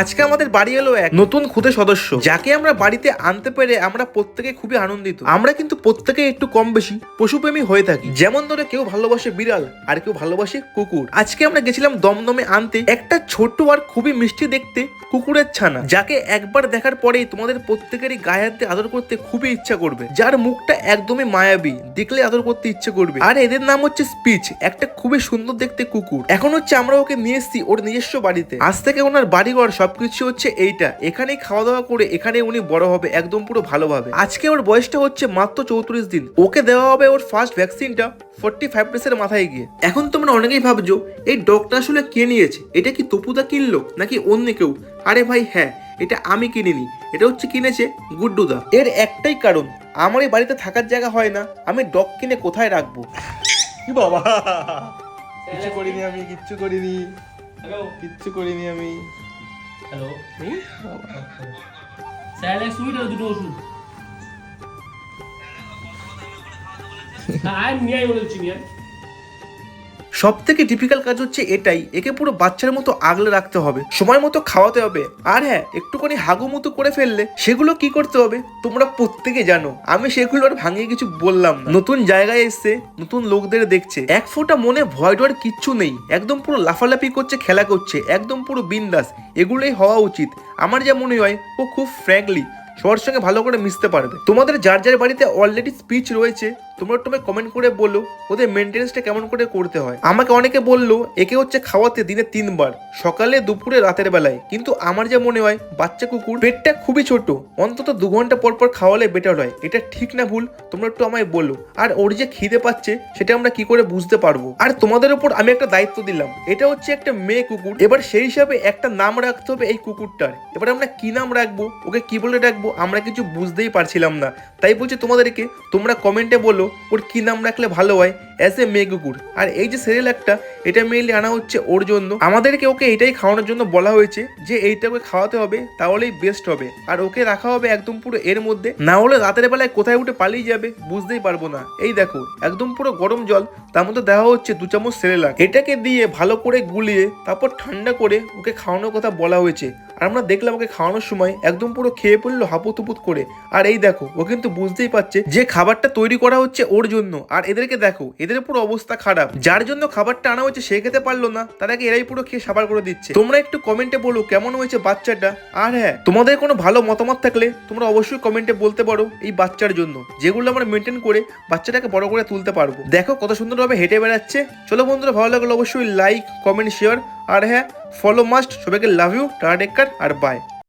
আজকে আমাদের বাড়ি এলো এক নতুন খুদে সদস্য, যাকে আমরা বাড়িতে আনতে পেরে আমরা প্রত্যেকে খুবই আনন্দিত। আমরা কিন্তু প্রত্যেকে একটু কম বেশি পশুপ্রেমী হয়ে থাকি। যেমন ধরে কেউ ভালোবাসে বিড়াল, আর কেউ ভালোবাসে কুকুর। আজকে আমরা গেছিলাম দমদমে আনতে একটা ছোট্ট আর খুবই মিষ্টি দেখতে কুকুরের ছানা, যাকে একবার দেখার পরেই তোমাদের প্রত্যেকেরই গায়ে হাতে আদর করতে খুবই ইচ্ছা করবে। যার মুখটা একদমই মায়াবী, দেখলে আদর করতে ইচ্ছে করবে। আর এদের নাম হচ্ছে স্পিচ, একটা খুবই সুন্দর দেখতে কুকুর। এখন হচ্ছে আমরা ওকে নিয়ে এসেছি ওর নিজস্ব বাড়িতে। আজ থেকে ওনার বাড়িঘর সবকিছু হচ্ছে এইটা। এখানেই খাওয়া দাওয়া করে এখানে উনি বড় হবে একদম পুরো ভালোভাবে। আজকে ওর বয়সটা হচ্ছে মাত্র চৌত্রিশ দিন। ওকে দেওয়া হবে ওর ফার্স্ট ভ্যাকসিনটা ফোর্টি ফাইভ ডেসের মাথায় গিয়ে। এখন তোমরা অনেকেই ভাবছ এই ডগটা আসলে কে নিয়েছে? এটা কি তপুদা কিনলো নাকি অন্য কেউ? আরে ভাই হ্যাঁ এটা আমি কিনিনি। এটা হচ্ছে কিনেছে গুড্ডুদা। এর একটাই কারণ আমার এই বাড়িতে থাকার জায়গা হয় না আমি ডগ কিনে কোথায় রাখব? কি বাবা কিছু করিনি আমি কিচ্ছু করিনি। কিচ্ছু করিনি আমি। হ্যালো স্যার এক সুইট আর দুটো ওষুধ হ্যাঁ আমি নিয়ে আই বলেছি নিয়ে আয়। সব থেকে ডিফিকাল্ট কাজ হচ্ছে এটাই, একে পুরো বাচ্চার মতো আগলে রাখতে হবে, সময় মতো খাওয়াতে হবে। আর হ্যাঁ একটুখানি হাগু মতো করে ফেললে সেগুলো কি করতে হবে? তোমরা প্রত্যেকে জানো, আমি সেগুলো আর ভাঙিয়ে কিছু বললাম না। নতুন জায়গায় এসছে, নতুন লোকদের দেখছে। এক ফোঁটা মনে ভয় ডর কিচ্ছু নেই, একদম পুরো লাফালাফি করছে, খেলা করছে, একদম পুরো বিন্দাস। এগুলোই হওয়া উচিত। আমার যা মনে হয়, ও খুব ফ্র্যাঙ্কলি সবার সঙ্গে ভালো করে মিশতে পারবে। তোমাদের যার যার বাড়িতে অলরেডি স্পিচ রয়েছে তোমরা তুমি কমেন্ট করে বলো, ওদের মেনটেন্সটা কেমন করে করতে হয়। আমাকে অনেকে বলল, একে হচ্ছে খাওয়াতে দিনে তিনবার, সকালে, দুপুরে, রাতের বেলায়। কিন্তু আমার যা মনে হয়, বাচ্চা কুকুর পেটটা খুবই ছোট, অন্তত দু ঘণ্টা পর পর খাওয়ালে বেটার হয়। এটা ঠিক না ভুল, তোমরা একটু আমায় বলো। আর ওর যে খিদে পাচ্ছে, সেটা আমরা কি করে বুঝতে পারব? আর তোমাদের উপর আমি একটা দায়িত্ব দিলাম। এটা হচ্ছে একটা মেয়ে কুকুর। এবার সেই হিসাবে একটা নাম রাখতে হবে এই কুকুরটার। এবার আমরা কি নাম রাখব, ওকে কি বলে রাখব আমরা কিছু বুঝতেই পারছিলাম না। তাই বলছি তোমাদেরকে, তোমরা কমেন্টে বলো ওর কি নাম রাখলে ভালো হয়? অ্যাজ এ মেয়ে কুকুর আর এই যে সিরিয়াল একটা এটা মেনলি আনা হচ্ছে ওর জন্য। আমাদেরকে ওকে এটাই খাওয়ানোর জন্য বলা হয়েছে যে, এইটা ওকে খাওয়াতে হবে, তাহলেই বেস্ট হবে। আর ওকে রাখা হবে একদম পুরো এর মধ্যে। না হলে রাতের বেলায় কোথায় উঠে পালিয়ে যাবে, বুঝতেই পারব না। এই দেখো, একদম পুরো গরম জল, তার মধ্যে দেওয়া হচ্ছে দু চামচ সেরেলাক এটাকে দিয়ে ভালো করে গুলিয়ে, তারপর ঠান্ডা করে ওকে খাওয়ানোর কথা বলা হয়েছে। আমরা দেখলাম ওকে খাওয়ানোর সময় একদম পুরো খেয়ে পড়ল হাপুতুপুত করে। আর এই দেখো, ও কিন্তু বুঝতেই পারছে যে খাবারটা তৈরি করা হচ্ছে ওর জন্য। আর এদেরকে দেখো, এদের পুরো অবস্থা খারাপ। যার জন্য খাবারটা আনা হচ্ছে সে খেতে পারল না তারাকে এরাই পুরো খেয়ে সাবার করে দিচ্ছে। তোমরা একটু কমেন্টে বলো কেমন হয়েছে বাচ্চাটা। আর হ্যাঁ তোমাদের কোনো ভালো মতামত থাকলে তোমরা অবশ্যই কমেন্টে বলতে পারো এই বাচ্চার জন্য। যেগুলো আমরা মেনটেন করে বাচ্চাটাকে বড় করে তুলতে পারব। দেখো কত সুন্দরভাবে হেঁটে বেড়াচ্ছে। চলো বন্ধুরা, ভালো লাগল অবশ্যই লাইক কমেন্ট শেয়ার আর হ্যাঁ ফলো মাস্ট সবাইকে love you tata টেক্কার R by